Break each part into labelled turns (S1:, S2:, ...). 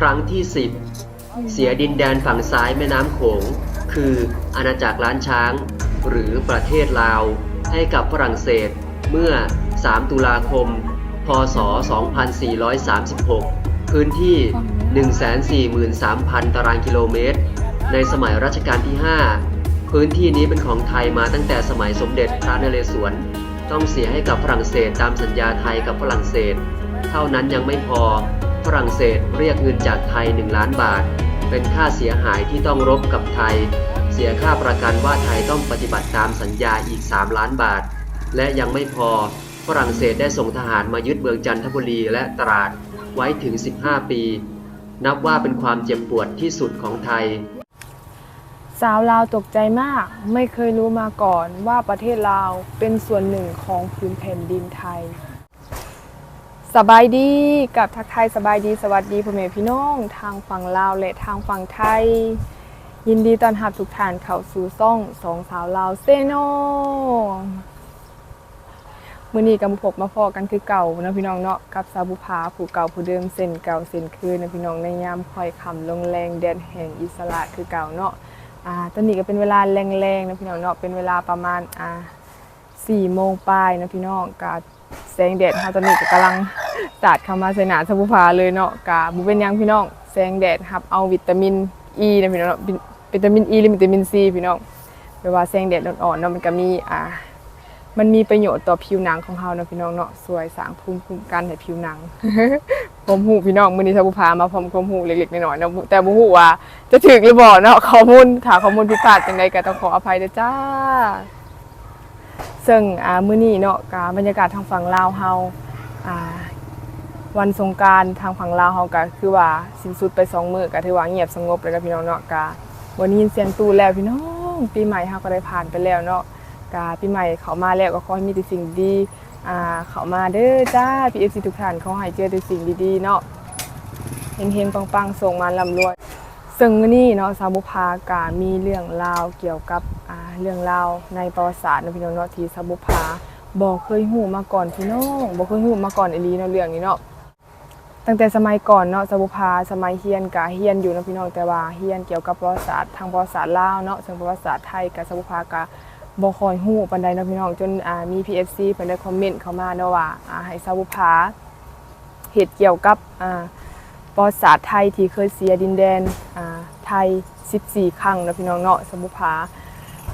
S1: ครั้งที่ 10 เสียดินแดนฝั่งซ้ายแม่น้ำโขง คืออาณาจักรล้านช้าง หรือประเทศลาว ให้กับฝรั่งเศสเมื่อ 3 ตุลาคม พศ 2436 พื้นที่ 143,000 ตารางกิโลเมตร ในสมัยรัชกาลที่ 5 พื้นที่นี้เป็นของไทยมาตั้งแต่สมัยสมเด็จพระนเรศวร ต้องเสียให้กับฝรั่งเศสตามสัญญาไทยกับฝรั่งเศส เท่านั้นยังไม่พอ ฝรั่งเศสเรียกเงินจากไทย 1 ล้านบาท เป็นค่าเสียหายที่ต้องรบกับไทย เสียค่าประกันว่าไทยต้องปฏิบัติตามสัญญาอีก 3 ล้านบาท และยังไม่พอฝรั่งเศสได้ส่งทหารมายึดเมืองจันทบุรีและตราดไว้ถึง 15 ปี นับว่าเป็นความเจ็บปวดที่สุดของไทย
S2: สาวลาวตกใจมาก ไม่เคยรู้มาก่อนว่าประเทศลาวเป็นส่วนหนึ่งของพื้นแผ่นดินไทย สบายดีกับทักทายสบายดีสวัสดีพ่อแม่พี่น้อง ทางฝั่งลาวและทางฝั่งไทย ยินดีต้อนรับทุกท่านเข้าสู่ซ่องสองสาวลาวเซโนมื้อนี้กับพบมาพอกันคือเก่านะพี่น้องเนาะกับสาบุภาผู้เก่าผู้เดิมเส้นเก่าเส้นคืนนะพี่น้องในยามคอยคำลงแรงแดนแห่งอิสระคือเก่าเนาะอ่าตอนนี้ก็เป็นเวลาแรงๆนะพี่น้องเนาะเป็นเวลาประมาณอ่าสี่โมงปลายนะพี่น้องกาแสงแดดค่ะตอนนี้ก็กำลัง สาดเข้ามาใส่หนาสมุภาเลยเนาะกาบุเป็นยังพี่น้องแสงแดดครับเอาวิตามินอ e นะพี่น้องวิตามินอ e หรือวิตามินซีพี่น้องแปลว่าแสงแดดอ่อนๆเนาะมันก็มีอ่ามันมีประโยชน์ต่อผิวหนังของเราเนาะพี่น้องเนาะสวยสางภูมิคุ้มกันให้ผิวหนังผมหูพี่น้องมื้อนี้สมุภามาพร้อมความหูเล็กๆน้อยๆเนาะแต่บ่ฮู้ว่าจะถึกหรือบ่เนาะข้อมูลถ้าข้อมูลผิดพลาดจังไดก็ต้องขออภัยด้วยจ้า ซึ่งอ่ามื้อนี้เนาะกาบรรยากาศทางฝั่งลาวเฮาอ่า วันสงการทางฝั่งลาวเฮาก็คือว่าสิ้นสุดไปสองมื้อก็ถือว่าเงียบสงบเลยนะพี่น้องเนาะกาวันนี้ยินเสียงตู้แล้วพี่น้องปีใหม่เฮาก็ได้ผ่านไปแล้วเนาะกาปีใหม่เขามาแล้วก็ขอให้มีแต่สิ่งดีอ่าเขามาเด้อจ้าพี่ FC ทุกท่านขอให้เจอแต่สิ่งดีๆเนาะเฮงๆปังๆส่งมาร่ำรวยซึ่งนี้เนาะสาวบุภากามีเรื่องราวเกี่ยวกับอ่าเรื่องราวในประวัติศาสตร์นะพี่น้องเนาะที่สาวบุภาบ่เคยฮู้มาก่อนพี่น้องบ่เคยฮู้มาก่อนอีหลีเนาะเรื่องนี้เนาะ ตั้งแต่สมัยก่อนเนาะสบุภาสมัยเฮียนกะเฮียนอยู่นะพี่น้องแต่ว่าเฮียนเกี่ยวกับประวัติศาสตร์ทางประวัติศาสตร์ลาวเนาะซึ่งประวัติศาสตร์ไทยกับสบุภากะบ่คอยฮู้ปานใดเนาะพี่น้องจนอ่ามี PFC เพิ่นได้คอมเมนต์เข้ามาเนาะว่าอ่าให้สบุภาเฮ็ดเกี่ยวกับอ่าประวัติศาสตร์ไทยที่เคยเสียดินแดนอ่าไทย 14 ครั้งนะพี่น้องเนาะสมุภา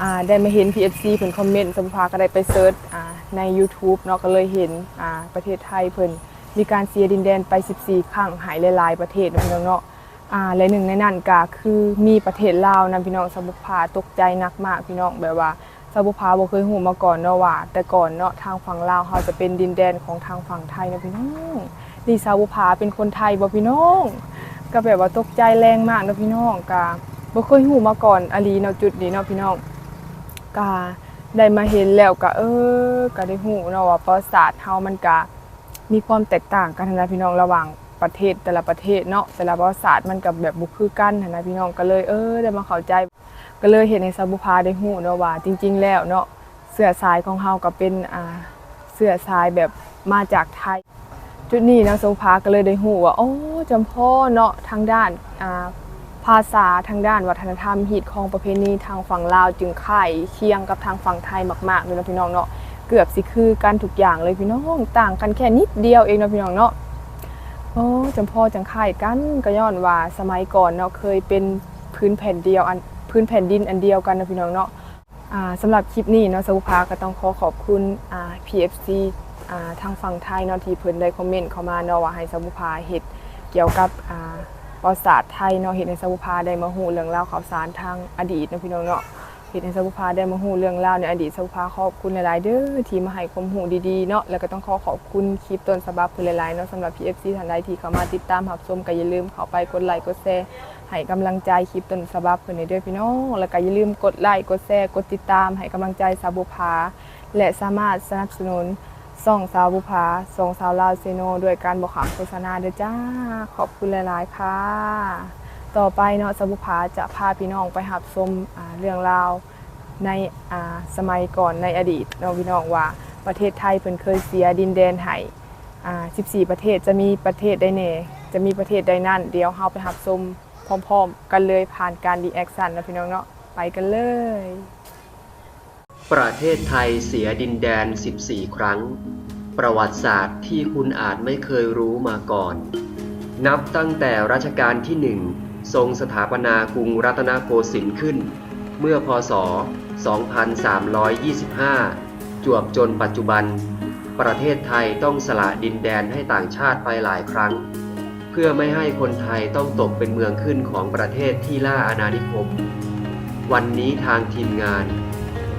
S2: อ่าได้มาเห็น PFC เพิ่นคอมเมนต์สมุภาก็ได้ไปเซิร์ชอ่าใน YouTube เนาะก็เลยเห็นอ่าประเทศไทยเพิ่น มีการเสียดินแดนไป 14 ครั้งหายหลายๆประเทศนะพี่น้องเนาะอ่าและหนึ่งในนั้นก็คือมีประเทศลาวนะพี่น้องสมุภาตกใจหนักมากพี่น้องแบบว่าสมุภาบ่เคยหูมาก่อนเนาะว่า แต่ก่อนเนาะทางฝั่งลาวเขาจะเป็นดินแดนของทางฝั่งไทยนะพี่น้องดีสาบุภาเป็นคนไทยบ่พี่น้อง ก็แบบว่าตกใจแรงมากนะพี่น้องกาบ่เคยหูมาก่อนอลีเนาะจุดนี้เนาะพี่น้องกาได้มาเห็นแล้วก็เออก็ได้หูเนาะว่าประวัติศาสตร์เฮามันก็ มีความแตกต่างกันนะพี่น้องระหว่างประเทศแต่ละประเทศเนาะแต่ละประวัติศามันก็แบบบ่คือกันนะพี่น้องก็เลยเออได้มาเข้าใจ ก็เลยเห็นในสาบุภาได้หูเนาะว่าจริง ๆ แล้วเนาะเสื้อสายของเฮาก็เป็นอ่าเสื้อสายแบบมาจากไทย จุดนี้นะโซภาก็เลยได้หูว่าโอ้จำพ่อเนาะทางด้านอ่าภาษาทางด้านวัฒนธรรมฮีตของประเพณีทางฝั่งลาวจึงไข่เคียงกับทางฝั่งไทยมากๆเลยนะพี่น้องเนาะ เกือบสิคือกันทุกอย่างเลยพี่น้องต่างกันแค่นิดเดียวเองนะพี่น้องเนาะโอ้จำพ่อจังข่ายกันก็ย้อนว่าสมัยก่อนเนาะเคยเป็นพื้นแผ่นเดียวอันพื้นแผ่นดินอันเดียวกันนะพี่น้องเนาะอ่าสำหรับคลิปนี้เนาะสาวภาก็ต้องขอขอบคุณอ่า PFC อ่าทางฝั่งไทยเนาะที่เพิ่นได้คอมเมนต์เข้ามาเนาะว่าให้สมุภาเฮ็ดเกี่ยวกับอ่าประวัติศาสตร์ไทยเนาะเฮ็ดให้สมุภาได้มาฮู้เรื่องราวข่าวสารทางอดีตเนาะพี่น้องเนาะ เฮ็ดให้สมุภาได้มาฮู้เรื่องราวในอดีตสมุภาขอบคุณหลายๆเด้อที่มาให้ความรู้ดีๆเนาะแล้วก็ต้องขอขอบคุณคลิปต้นฉบับเพิ่นหลายๆเนาะสำหรับ PFC ท่านใดที่เข้ามาติดตามรับชมก็อย่าลืมเข้าไปกดไลค์กดแชร์ให้กำลังใจคลิปต้นฉบับเพิ่นให้ด้วยพี่น้องแล้วก็อย่าลืมกดไลค์กดแชร์กดติดตามให้กำลังใจสาวบุภาและสามารถสนับสนุนส่องสาวบุภาส่องสาวลาวเซโนด้วยการบอกขามโฆษณาเด้อจ้า ขอบคุณหลาย ๆ ค่ะ ต่อไปเนาะสบุภาจะพาพี่น้องไปหับชมเรื่องราวในสมัยก่อนในอดีตเนาะพี่น้องว่าประเทศไทยเพิ่นเคยเสียดินแดนให้14 ประเทศจะมีประเทศใดแน่จะจะมีประเทศใดนั่น เดี๋ยวเฮาไปรับชมพร้อมๆ กันเลยผ่านการรีแอคชั่นนะพี่น้องเนาะไปกันเลย
S1: ประเทศไทยเสียดินแดน 14 ครั้ง ประวัติศาสตร์ที่คุณอาจไม่เคยรู้มาก่อน นับตั้งแต่รัชกาลที่หนึ่ง ทรงสถาปนากรุงรัตนโกสินทร์ขึ้น เมื่อพศ 2325 จวบจนปัจจุบัน ประเทศไทยต้องสละดินแดนให้ต่างชาติไปหลายครั้ง เพื่อไม่ให้คนไทยต้องตกเป็นเมืองขึ้นของประเทศที่ล่าอาณานิคม วันนี้ทางทีมงาน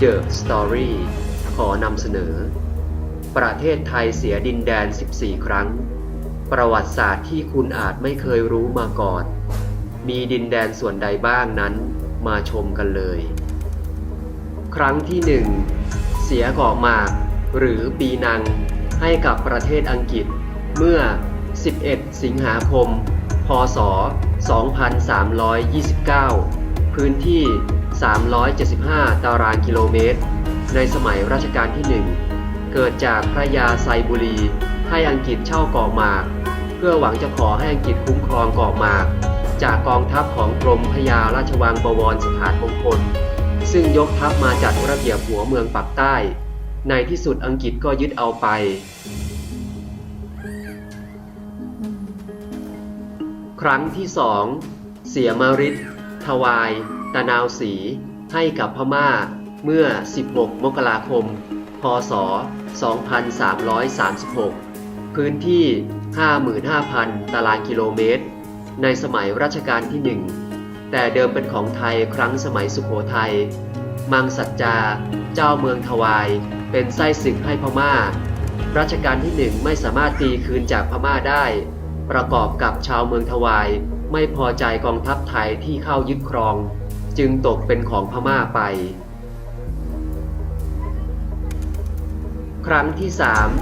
S1: The Story ขอนำเสนอ ประเทศไทยเสียดินแดน 14 ครั้ง ประวัติศาสตร์ที่คุณอาจไม่เคยรู้มาก่อน มีดินแดนส่วนใดบ้างนั้นมาชมกันเลย ครั้งที่หนึ่งเสียเกาะหมาก หรือปีนังให้กับประเทศอังกฤษเมื่อ 11 สิงหาคม พศ 2329 พื้นที่ 375 ตารางกิโลเมตร ในสมัยรัชกาลที่หนึ่งเกิดจากพระยาไซบุรี ให้อังกฤษเช่าเกาะหมาก เพื่อหวังจะขอให้อังกฤษคุ้มครองเกาะหมาก จากกองทัพของกรมพยาราชวังบวรสถานมงคล ซึ่งยกทัพมาจัดระเบียบหัวเมืองปักใต้ ในที่สุดอังกฤษก็ยึดเอาไป ครั้งที่สองเสียมาริดทวาย ตะนาวสี ให้กับพม่าเมื่อ 16 มกราคม พศ 2336 พื้นที่ 55,000 ตารางกิโลเมตร ในสมัยรัชกาลที่หนึ่งแต่เดิมเป็นของไทยครั้งสมัยสุขโขทัย มังสัจจา เจ้าเมืองทวาย เป็นไส้ศึกให้พม่า รัชกาลที่หนึ่งไม่สามารถตีคืนจากพม่าได้ ประกอบกับชาวเมืองทวายไม่พอใจกองทัพไทยที่เข้ายึดครอง จึงตกเป็นของพม่าไป ครั้งที่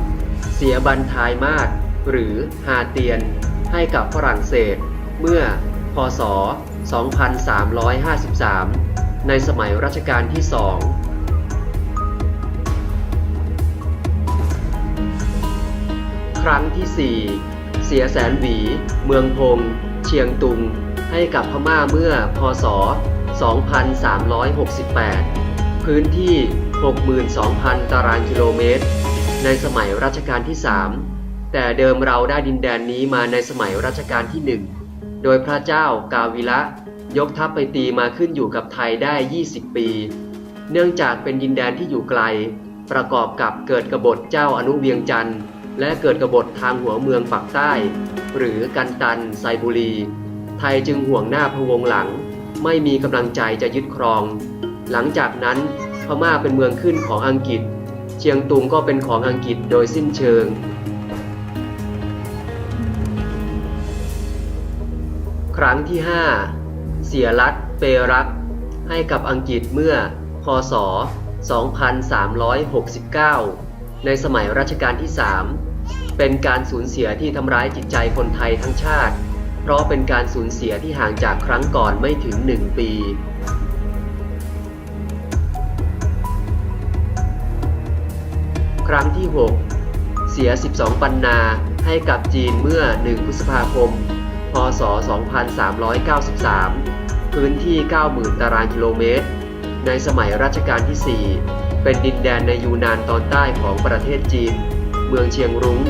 S1: 3 เสียบันทายมาศหรือฮาเตียนให้กับฝรั่งเศส เมื่อ พศ 2353 ในสมัยรัชกาลที่สองครั้งที่ 4 เสียแสนหวี เมืองพง เชียงตุง ให้กับพม่าเมื่อ พศ 2368 พื้นที่ 62,000 ตารางกิโลเมตร ในสมัยรัชกาลที่ 3 แต่เดิมเราได้ดินแดนนี้มาในสมัยรัชกาลที่ 1 โดยพระเจ้ากาวิละ ยกทัพไปตีมาขึ้นอยู่กับไทยได้ 20 ปี เนื่องจากเป็นดินแดนที่อยู่ไกล ประกอบกับเกิดกบฏเจ้าอนุเวียงจันทร์และเกิดกบฏทางหัวเมืองปักใต้ หรือกันตันไซบุรี ไทยจึงห่วงหน้าพะวงหลัง ไม่มีกำลังใจจะยึดครอง หลังจากนั้นพม่าเป็นเมืองขึ้นของอังกฤษ เชียงตุงก็เป็นของอังกฤษโดยสิ้นเชิง ครั้งที่ 5 เสียรัฐเปรัก ให้กับอังกฤษเมื่อ พศ 2369 ในสมัยรัชกาลที่ 3 เป็นการสูญเสียที่ทำร้ายจิตใจคนไทยทั้งชาติ เพราะเป็นการสูญเสียที่ห่างจากครั้งก่อนไม่ถึง 1 ปีครั้งที่ 6 เสีย 12 ปันนาให้กับจีนเมื่อ 1 พฤษภาคม ศ 2393 พื้นที่ 90,000 ตารางกิโลเมตร ในสมัยรัชกาลที่ 4 เป็นดินแดนในยูนานตอนใต้ของประเทศจีน เมืองเชียงรุ้ง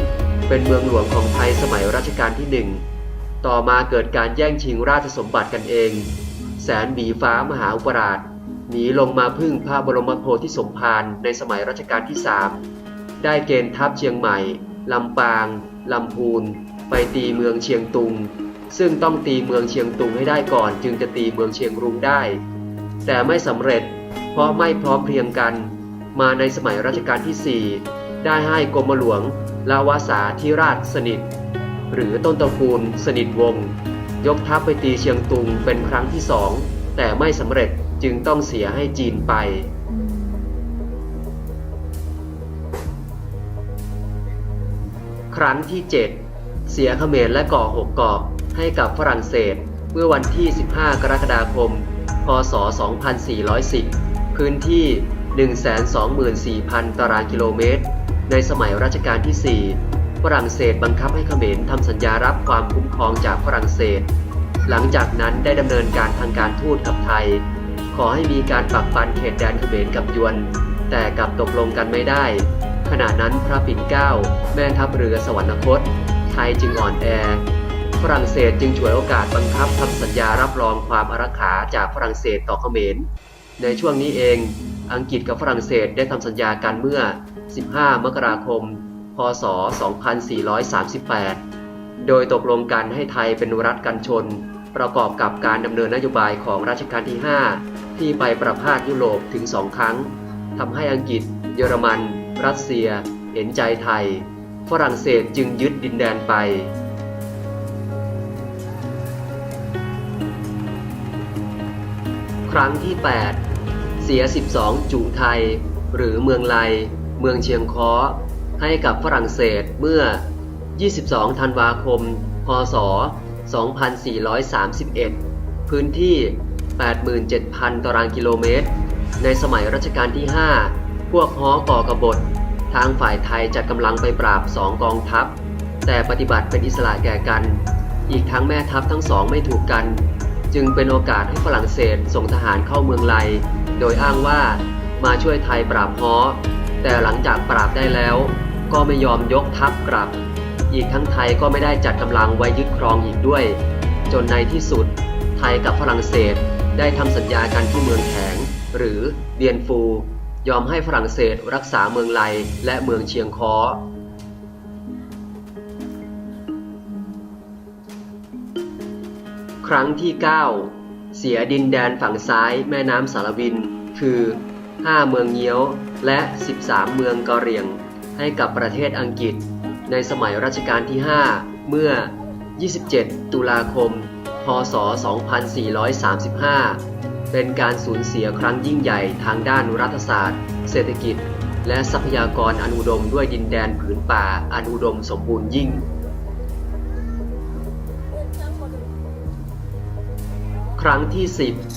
S1: เป็นเมืองหลวงของไทยสมัยรัชกาลที่ 1 ต่อมาเกิดการแย่งชิงราชสมบัติกันเอง แสนบีฟ้ามหาอุปราชหนีลงมาพึ่งพระบรมโพธิสมภารในสมัยรัชกาลที่ 3 ได้เกณฑ์ทัพเชียงใหม่ ลำปาง ลำพูน ไปตีเมืองเชียงตุง ซึ่งต้องตีเมืองเชียงตุงให้ได้ก่อน จึงจะตีเมืองเชียงรุงได้ แต่ไม่สำเร็จ เพราะไม่พร้อมเพรียงกัน มาในสมัยรัชกาลที่ 4 ได้ให้กรมหลวงลาวาสาธิราชสนิท หรือต้นตระกูลสนิทวงศ์ยกทัพไปตีเชียงตุงเป็นครั้งที่สองแต่ไม่สำเร็จจึงต้องเสียให้จีนไปครั้งที่ 7 เสียเขมรและก่อหกเกาะ ให้กับฝรั่งเศสเมื่อวันที่ 15 กรกฎาคม พศ 2410 พื้นที่ 124,000 ตารางกิโลเมตร ในสมัยรัชกาลที่ 4 ฝรั่งเศสบังคับให้เขมรทำสัญญารับความคุ้มครองจากฝรั่งเศส หลังจากนั้นได้ดำเนินการทางการทูตกับไทย ขอให้มีการปักปันเขตแดนเขมรกับยวน แต่กลับตกลงกันไม่ได้ ขณะนั้นพระปิ่นเกล้าแม่ทัพเรือสวรรคต ไทยจึงอ่อนแอ ฝรั่งเศสจึงฉวยโอกาสบังคับทำสัญญารับรองความอารักขาจากฝรั่งเศสต่อเขมร ในช่วงนี้เอง อังกฤษกับฝรั่งเศสได้ทำสัญญากันเมื่อ 15 มกราคม พศ 2438 โดยตกลงกันให้ไทยเป็นรัฐกันชน ประกอบกับการดำเนินนโยบายของรัชกาลที่ 5 ที่ไปประพาสยุโรปถึงสองครั้งทำให้อังกฤษ เยอรมัน รัสเซีย เห็นใจไทย ฝรั่งเศสจึงยึดดินแดนไป ครั้งที่ 8 เสีย 12 จุไทย หรือเมืองไล เมืองเชียงค้อให้กับฝรั่งเศสเมื่อ 22 ธันวาคม พศ 2431 พื้นที่ 87,000 ตารางกิโลเมตร ในสมัยรัชกาลที่ 5 พวกฮ้อก่อกบฏ ทางฝ่ายไทยจัดกำลังไปปราบสองกองทัพ แต่ปฏิบัติเป็นอิสระแก่กัน อีกทั้งแม่ทัพทั้งสองไม่ถูกกัน จึงเป็นโอกาสให้ฝรั่งเศสส่งทหารเข้าเมืองไลโดยอ้างว่ามาช่วยไทยปราบฮ้อ แต่หลังจากปราบได้แล้ว ก็ไม่ยอมยกทัพกลับ อีกทั้งไทยก็ไม่ได้จัดกำลังไว้ยึดครองอีกด้วย จนในที่สุด ไทยกับฝรั่งเศสได้ทำสัญญากันที่เมืองแขงหรือเดียนฟู ยอมให้ฝรั่งเศสรักษาเมืองไลและเมืองเชียงค้อ ครั้งที่ 9 เสียดินแดนฝั่งซ้ายแม่น้ำสารวิน คือ 5 เมืองเงี้ยว และ 13 เมืองกะเหรี่ยง ให้กับประเทศอังกฤษ ในสมัยรัชกาลที่ 5 เมื่อ 27 ตุลาคม พศ 2435 เป็นการสูญเสียครั้งยิ่งใหญ่ทางด้านรัฐศาสตร์ เศรษฐกิจ และทรัพยากรอันอุดมด้วยดินแดนผืนป่าอันอุดมสมบูรณ์ยิ่ง ครั้งที่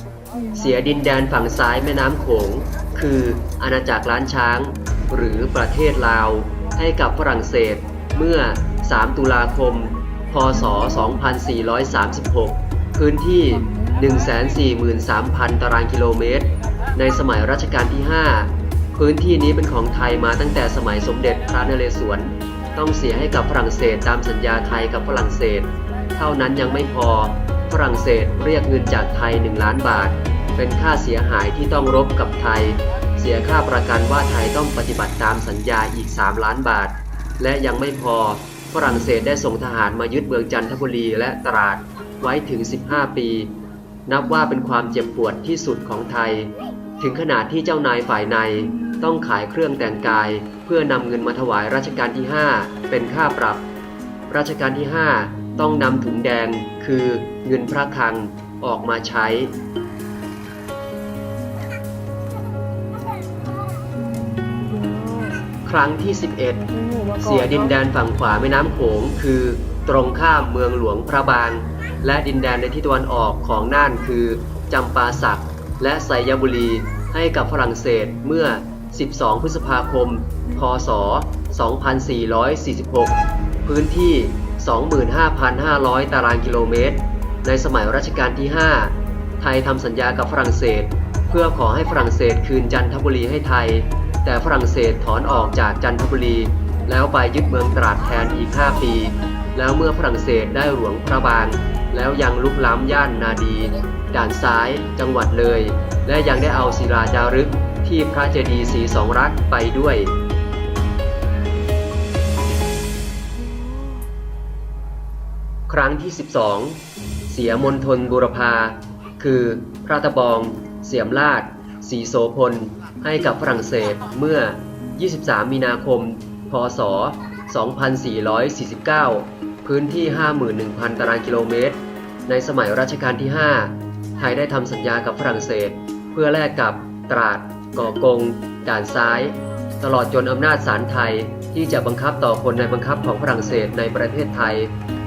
S1: 10 เสียดินแดนฝั่งซ้ายแม่น้ำโขง คืออาณาจักรล้านช้าง หรือประเทศลาว ให้กับฝรั่งเศสเมื่อ 3 ตุลาคม พศ 2436 พื้นที่ 143,000 ตารางกิโลเมตร ในสมัยรัชกาลที่ 5 พื้นที่นี้เป็นของไทยมาตั้งแต่สมัยสมเด็จพระนเรศวร ต้องเสียให้กับฝรั่งเศสตามสัญญาไทยกับฝรั่งเศส เท่านั้นยังไม่พอ ฝรั่งเศสเรียกเงินจากไทย 1 ล้านบาท เป็นค่าเสียหายที่ต้องรบกับไทย เสียค่าประกันว่าไทยต้องปฏิบัติตามสัญญาอีก 3 ล้านบาท และยังไม่พอฝรั่งเศสได้ส่งทหารมายึดเมืองจันทบุรีและตราดไว้ถึง 15 ปี นับว่าเป็นความเจ็บปวดที่สุดของไทย ถึงขนาดที่เจ้านายฝ่ายในต้องขายเครื่องแต่งกาย เพื่อนำเงินมาถวายรัชกาลที่ 5 เป็นค่าปรับ รัชกาลที่ 5 ต้องนำถุงแดงคือ เงินพระคลังออกมาใช้ ครั้งที่ 11 เสียดินแดนฝั่งขวาแม่น้ำโขงคือตรงข้ามเมืองหลวงพระบาง และดินแดนในทิศตะวันออกของน่านคือจำปาสักและไซยบุรีให้กับฝรั่งเศสเมื่อ 12 พฤษภาคม พศ 2446 พื้นที่ 25,500 ตารางกิโลเมตร ในสมัยรัชกาลที่ 5 ไทยทำสัญญากับฝรั่งเศส เพื่อขอให้ฝรั่งเศสคืนจันทบุรีให้ไทย แต่ฝรั่งเศสถอนออกจากจันทบุรี แล้วไปยึดเมืองตราดแทนอีก 5 ปี แล้วเมื่อฝรั่งเศสได้หลวงพระบาง แล้วยังลุกล้ำย่านนาดี ด่านซ้าย จังหวัดเลย และยังได้เอาศิลาจารึกที่พระเจดีย์ศรีสองรักไปด้วยครั้งที่ 12 สียมณฑลบุรพา คือพระตะบอง เสียมราชศรีโสพล ให้กับฝรั่งเศสเมื่อ 23 มีนาคม พศ 2449 พื้นที่ 51,000 ตารางกิโลเมตร ในสมัยรัชกาลที่ 5 ไทยได้ทำสัญญากับฝรั่งเศส เพื่อแลกกับตราดก่อกง ด่านซ้าย ตลอดจนอำนาจศาลไทย ที่จะบังคับต่อคนในบังคับของฝรั่งเศสในประเทศไทย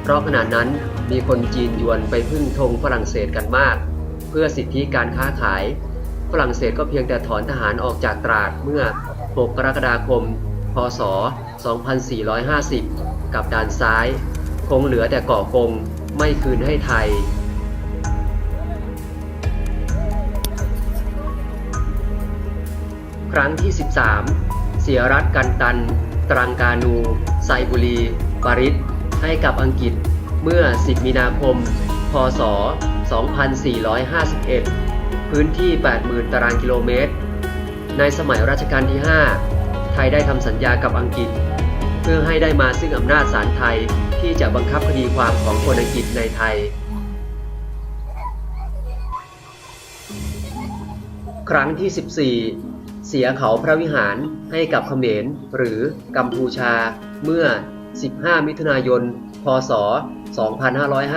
S1: เพราะขณะนั้นมีคนจีนยวนไปพึ่งธงฝรั่งเศสกันมาก เพื่อสิทธิการค้าขาย ฝรั่งเศสก็เพียงแต่ถอนทหารออกจากตราดเมื่อ 6 กรกฎาคม พศ 2450 กับด่านซ้าย คงเหลือแต่เกาะกงไม่คืนให้ไทยครั้งที่ 13 เสียรัฐกันตัน ตรังกานู ไซบุรี ปาริสให้กับอังกฤษเมื่อ 10 มีนาคม พศ 2451 พื้นที่ 80,000 ตารางกิโลเมตร ในสมัยรัชกาลที่ 5 ไทยได้ทำสัญญากับอังกฤษ เพื่อให้ได้มาซึ่งอำนาจศาลไทยที่จะบังคับคดีความของคนอังกฤษในไทย ครั้งที่ 14 เสียเขาพระวิหารให้กับเขมรหรือกัมพูชาเมื่อ 15 มิถุนายน พศ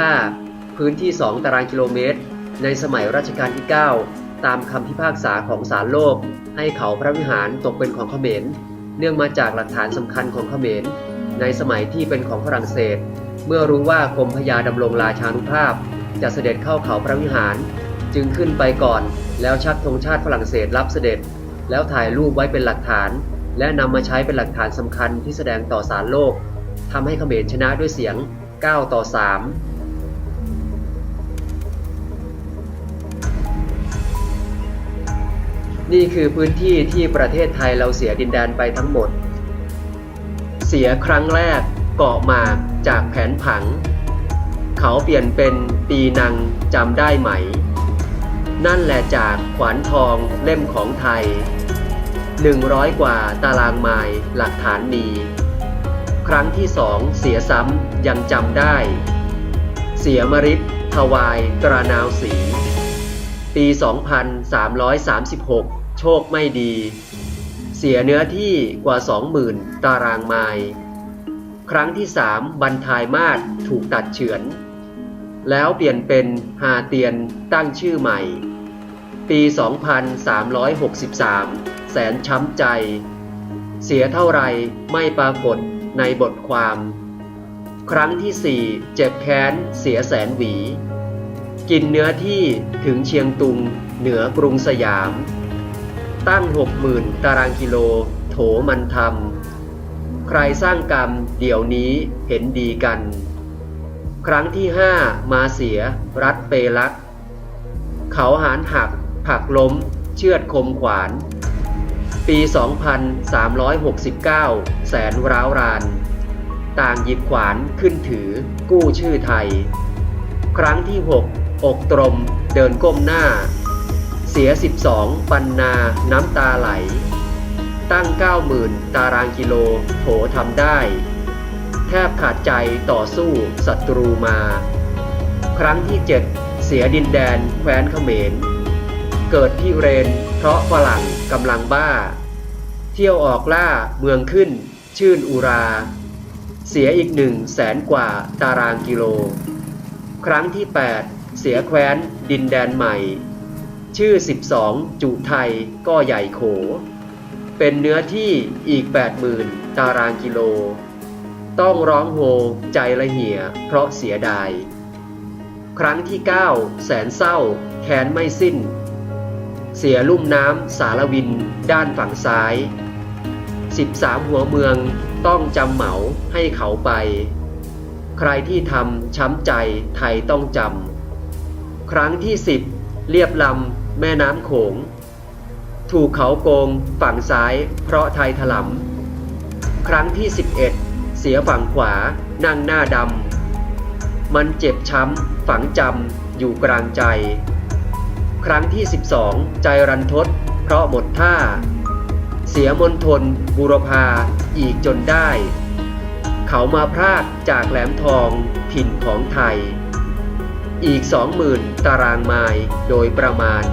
S1: 2505 พื้นที่ 2 ตารางกิโลเมตร ในสมัยรัชกาลที่ 9 ตามคำพิพากษาของศาลโลก ให้เขาพระวิหารตกเป็นของเขมร เนื่องมาจากหลักฐานสำคัญของเขมร ในสมัยที่เป็นของฝรั่งเศส เมื่อรู้ว่ากรมพระยาดำรงราชานุภาพ จะเสด็จเข้าเขาพระวิหาร จึงขึ้นไปก่อนแล้วชักธงชาติฝรั่งเศสรับเสด็จ แล้วถ่ายรูปไว้เป็นหลักฐาน และนำมาใช้เป็นหลักฐานสำคัญที่แสดงต่อสารโลกทำให้เขมรชนะด้วยเสียง 9 ต่อ 3นี่คือพื้นที่ที่ประเทศไทยเราเสียดินแดนไปทั้งหมด เสียครั้งแรกเกาะหมากจากแผนผัง เขาเปลี่ยนเป็นปีนังจำได้ไหม นั่นแหละจากขวานทองเล่มของไทย 100 กว่าตารางไมล์หลักฐานมี ครั้งที่สองเสียซ้ำยังจำได้ เสียมริดทวายตรานาวสี ปี 2336 โชคไม่ดี เสียเนื้อที่กว่า 20,000 ตารางไมล์ครั้งที่สามบันทายมาศถูกตัดเฉือน แล้วเปลี่ยนเป็นฮาเตียนตั้งชื่อใหม่ ปี 2363 แสนช้ำใจ เสียเท่าไรไม่ปรากฏในบทความ ครั้งที่สี่เจ็บแค้นเสียแสนหวี กินเนื้อที่ถึงเชียงตุงเหนือกรุงสยาม ตั้งหกหมื่นตารางกิโลโถมันทำใครสร้างกรรมเดี๋ยวนี้เห็นดีกัน ครั้งที่ห้ามาเสียรัฐเปลัก เขาหานหักผักล้มเชือดคมขวาน ปี 2369 แสนร้าวราน ต่างหยิบขวานขึ้นถือ กู้ชื่อไทย ครั้งที่ 6 อกตรม เดินก้มหน้า เสีย 12 ปันนา น้ำตาไหล ตั้ง 90,000 ตารางกิโลโถทำได้ แทบขาดใจต่อสู้ศัตรูมา ครั้งที่ 7 เสียดินแดนแคว้นเขมร เกิดที่เรน เพราะฝรั่งกำลังบ้า เที่ยวออกล่าเมืองขึ้น ชื่นอุรา เสียอีกหนึ่งแสนกว่าตารางกิโล ครั้งที่ 8 เสียแคว้นดินแดนใหม่ ชื่อ 12 จุไทยก็ใหญ่โข เป็นเนื้อที่อีก 80,000 ตารางกิโล ต้องร้องโฮใจละเหี่ยเพราะเสียดาย ครั้งที่ 9 แสนเศร้าแค้นไม่สิ้น เสียลุ่มน้ำสารวิน ด้านฝั่งซ้าย 13 หัวเมืองต้องจำเหมาให้เขาไป ใครที่ทำช้ำใจไทยต้องจำ ครั้งที่ 10 เรียบลำแม่น้ำโขง ถูกเขาโกงฝั่งซ้าย เพราะไทยถลำครั้งที่ 11 เสียฝั่งขวานั่งหน้าดำมันเจ็บช้ำฝังจำอยู่กลางใจ ครั้งที่ 12 ใจรันทด เพราะหมดท่า เสียมนทน บุรพาอีกจนได้ เขามาพรากจากแหลมทองถิ่นของไทย อีก 20,000 ตารางไมล์โดยประมาณ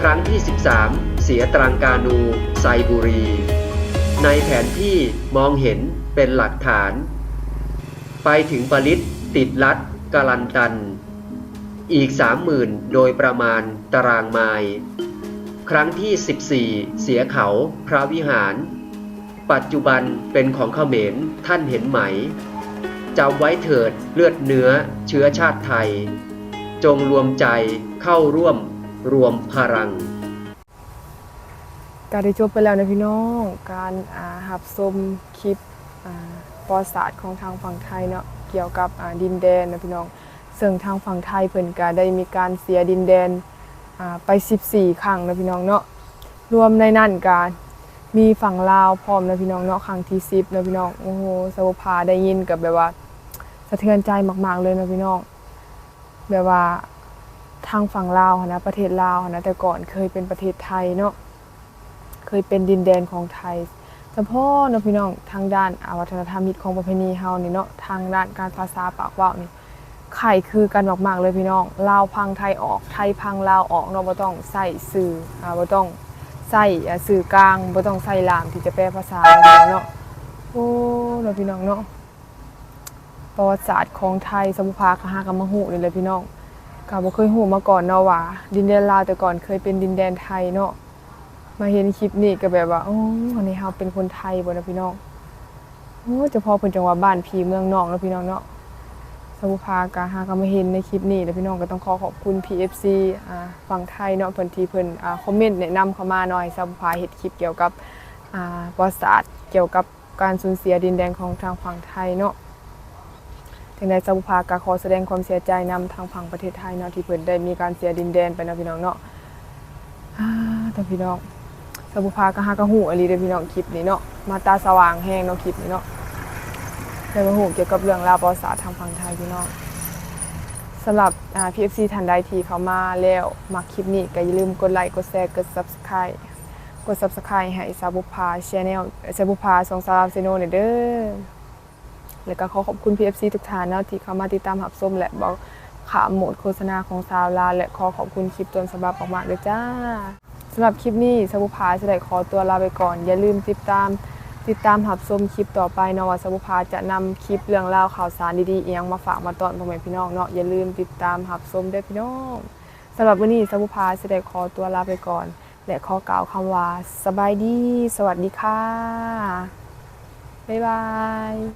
S1: ครั้งที่ 13 เสียตรังกานูไซบุรี ในแผนที่มองเห็นเป็นหลักฐาน ไปถึงปริตติดลัดกาลันตัน อีก 30,000 โดยประมาณตารางไมล์ ครั้งที่ 14 เสียเขา พระวิหาร ปัจจุบันเป็นของเขมรท่านเห็นไหมจำไว้เถิดเลือดเนื้อเชื้อชาติไทย จงรวมใจเข้าร่วมรวมพลัง
S2: การได้จบไปแล้วนะพี่น้อง การอ่าหับชมคลิปอ่าประวัติศาสตร์ของทางฝั่งไทยเนาะเกี่ยวกับอ่าดินแดนนะพี่น้อง ซึ่งทางฝั่งไทยเพิ่นก็ได้มีการเสียดินแดนไป 14 ครั้งนะพี่น้องเนาะรวมในนั้นก็มีฝั่งลาวพร้อมนะพี่น้องเนาะครั้งที่10นะพี่น้องโอ้โหสาวพาได้ยินกับแบบว่าสะเทือนใจมาก ๆเลยนะพี่น้องแบบว่าทางฝั่งลาวนะประเทศลาวนะแต่ก่อนเคยเป็นประเทศไทยเนาะเคยเป็นดินแดนของไทยเฉพาะนะพี่น้องทางด้านอาวัฒนธรรมมิตรของประเพณีเฮานี่เนาะทางด้านการภาษาปากเว้านี่ ไข่คือกันมากๆเลยพี่น้องลาวพังไทยออกไทยพังลาวออกเนาะบ่ต้องใส่สื่ออ่าบ่ต้องใส่สื่อกลางบ่ต้องใส่ลามที่จะแปลภาษาเนาะพี่น้องเนาะโอ้เนาะพี่น้องเนาะประวัติศาสตร์ของไทยสมุภาคหากรรมหูนี่เลยพี่น้องก็บ่เคยหูมาก่อนเนาะว่าดินแดนลาวแต่ก่อนเคยเป็นดินแดนไทยเนาะมาเห็นคลิปนี้ก็แบบว่าอ๋ออันนี้เฮาเป็นคนไทยบ่นะพี่น้องโอ้เฉพาะเพิ่นจังหว่าบ้านพี่เมืองนอกเนาะพี่น้องเนาะ สมุภากะหาก็มาเห็นในคลิปนี้แล้วพี่น้องก็ต้องขอขอบคุณ PFC อ่าฝั่งไทยเนาะเพิ่นที่เพิ่นอ่าคอมเมนต์แนะนำเข้ามาหน่อยสมุภาเฮ็ดคลิปเกี่ยวกับอ่าประวัติศาสตร์เกี่ยวกับการสูญเสียดินแดนของทางฝั่งไทยเนาะถึงได้สมุภากาขอแสดงความเสียใจนำทางฝั่งประเทศไทยเนาะที่เพิ่นได้มีการเสียดินแดนไปเนาะพี่น้องเนาะอ่าแต่พี่น้องสมุภากะฮากะหูอหลีเด้อพี่น้องคลิปนี้เนาะมาตาสว่างแห้งเนาะคลิปนี้เนาะ ได้มาหูเกี่ยวกับเรื่องราวประวัติศาสตร์ทางฝั่งไทยพี่น้องสำหรับ PFC ท่านใดทีเขามาแล้วมักคลิปนี้ก็อย่าลืมกดไลค์กดแชร์กด Subscribe กด Subscribe ให้สาบุภา Channel สาบุภาสองสามเซโนเนี่ยเด้อแล้วก็ขอขอบคุณ PFC ทุกท่านเนาะที่เข้ามาติดตามหับส้มและบอกขาโหมดโฆษณาของซาวลา และขอขอบคุณคลิปต้นฉบับมากๆเลยจ้าสำหรับคลิปนี้สบุภาจะได้ขอตัวลาไปก่อน อย่าลืมติดตาม ติดตามหับชมคลิปต่อไปนว่าสบุภาจะนำคลิปเรื่องราวข่าวสารดีๆเอียงมาฝากมาตอนพ่อแม่พี่น้องเนาะอย่าลืมติดตามหับชมด้วยพี่น้องสำหรับวันนี้สบุภาแสดงขอตัวลาไปก่อน และขอกล่าวคำว่าสบายดี สวัสดีค่ะ บ๊ายบาย